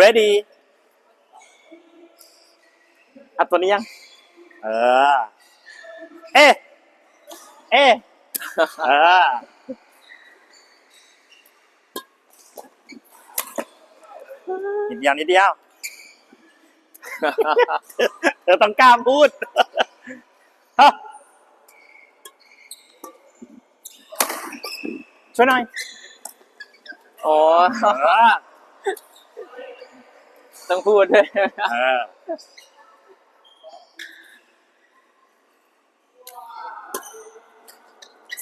ready อัดตัวนี้ยัง เออ เอ๊ะเอ๊ะเออนิดเดียวนิดเดียวเธอต้องกล้าพูดฮะช่วยหน่อยอ๋อเออ ต้องพูดด้วยเออ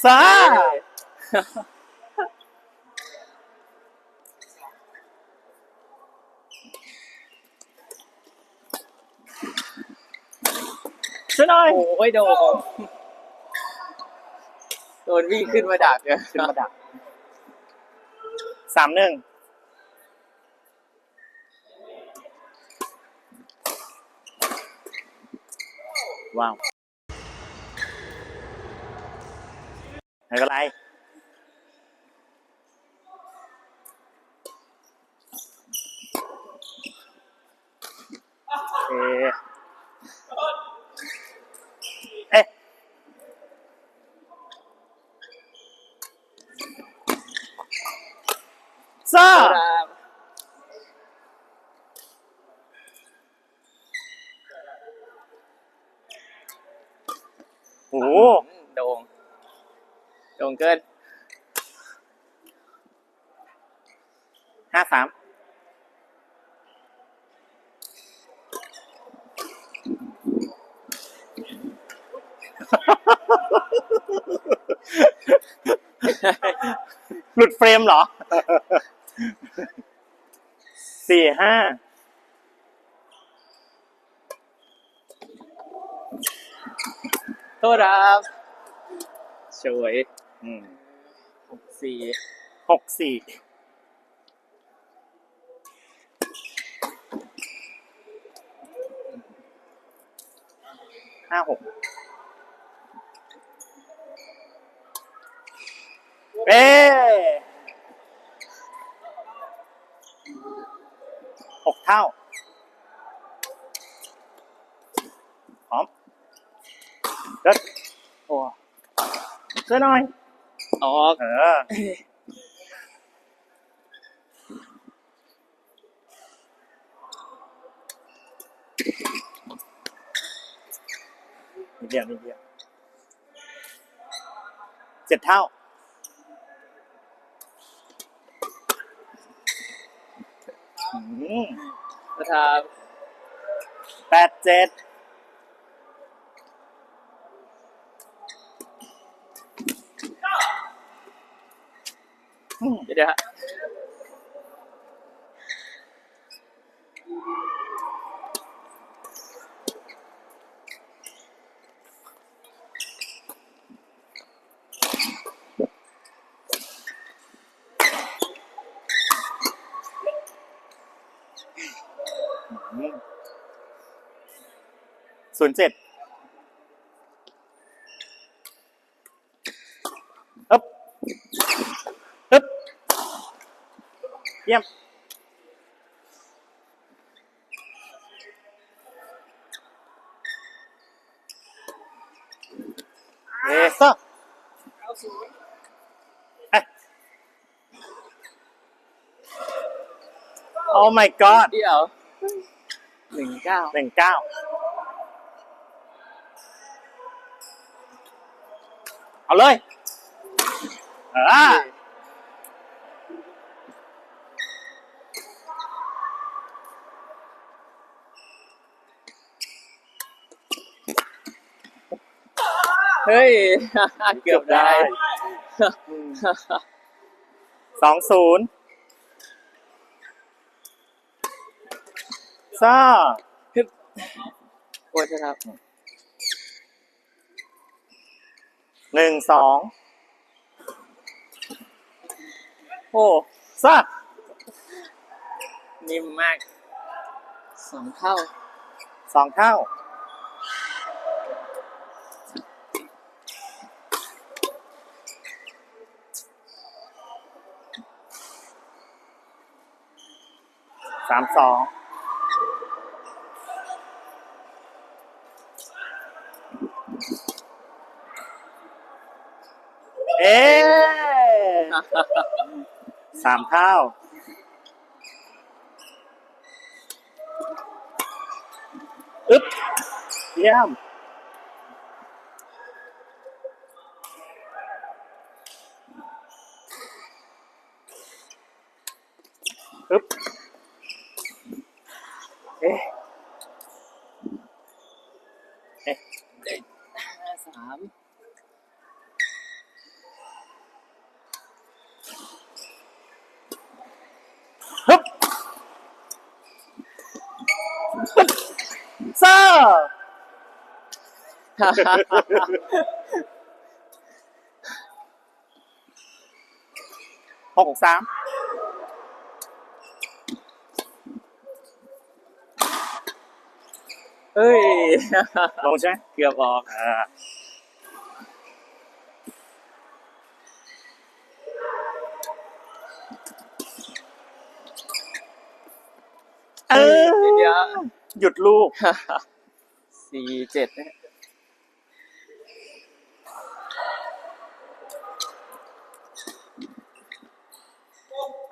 ซาช่วยหน่อย โอ้ยโดนโดนวิ่งขึ้นมาดักเลยขึ้นมาดักสามหนึ่ง ว้าวไม่เป็นไรโอเคเอ๊ะ ซ่า ครับ โอ้โหโด่งโด่งเกินห้าสามหลุดเฟรมเหรอสี่ห้า โทษค รับสวยอืมหกสี่หกสี่ห้าหกเอ๊หกเท่า พร้อมเดินโอ้ ช่วยหน่อย ออก เออนิดเดียวนิดเดียวเจ็ดเท่า อืมนะครับแปดเจ็ด เดี๋ยวฮะศูนย์เจ็ดอึ๊บอึ๊บ เยี่ยมเอซ่าเอ๊ะ Oh my god เดี๋ยวหนึ่งเก้า หนึ่ง เก้าเอาเลยเออเฮ้ย เกือบได้สองศูนย์ซ่าโอ้ยครับหนึ่งสองโอ้ซ่านิ่มมากสองเท่าสองเท่า สามสองเอ๊สามเท่า อึ๊บเยี่ยม อึ๊บ เอ๊ะ เอ๊ะ ห้าสาม ฮึบปึ๊บเซอร์ หกสามเฮ้ย ลงใช่ไหมเกือบออกอ่าเออเดี๋ยวหยุดลูกสี่เจ็ดนะ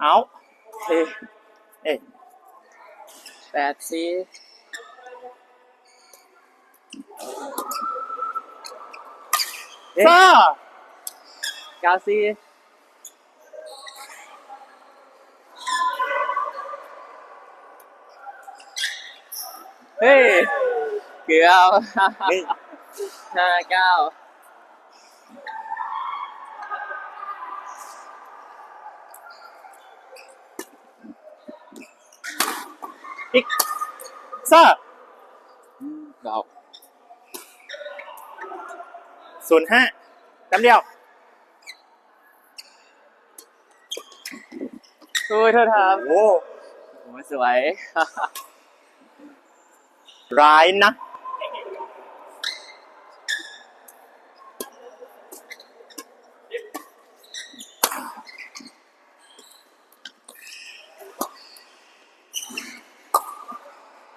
เอาเฮ้ยเอ๊ะแปดสี่เซอร์เก้าสี่เฮ้ยเกือบนี่ห้าเก้า อีกเซอร์ดอกศูนย์ห้าแต้มเดียวโอ้ยโทษครับโอ้โอ้ยสวย ร้ายนะ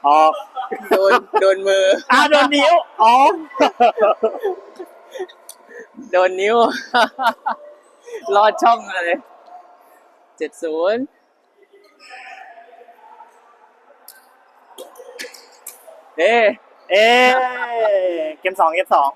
ออกโดนโดนมือ อ่าโดนนิ้วอ๋อโดนนิ้วลอดช่องเลยเจ็ดศูนย์เอ๊ะเอ๊ะเกมสองเกมสอง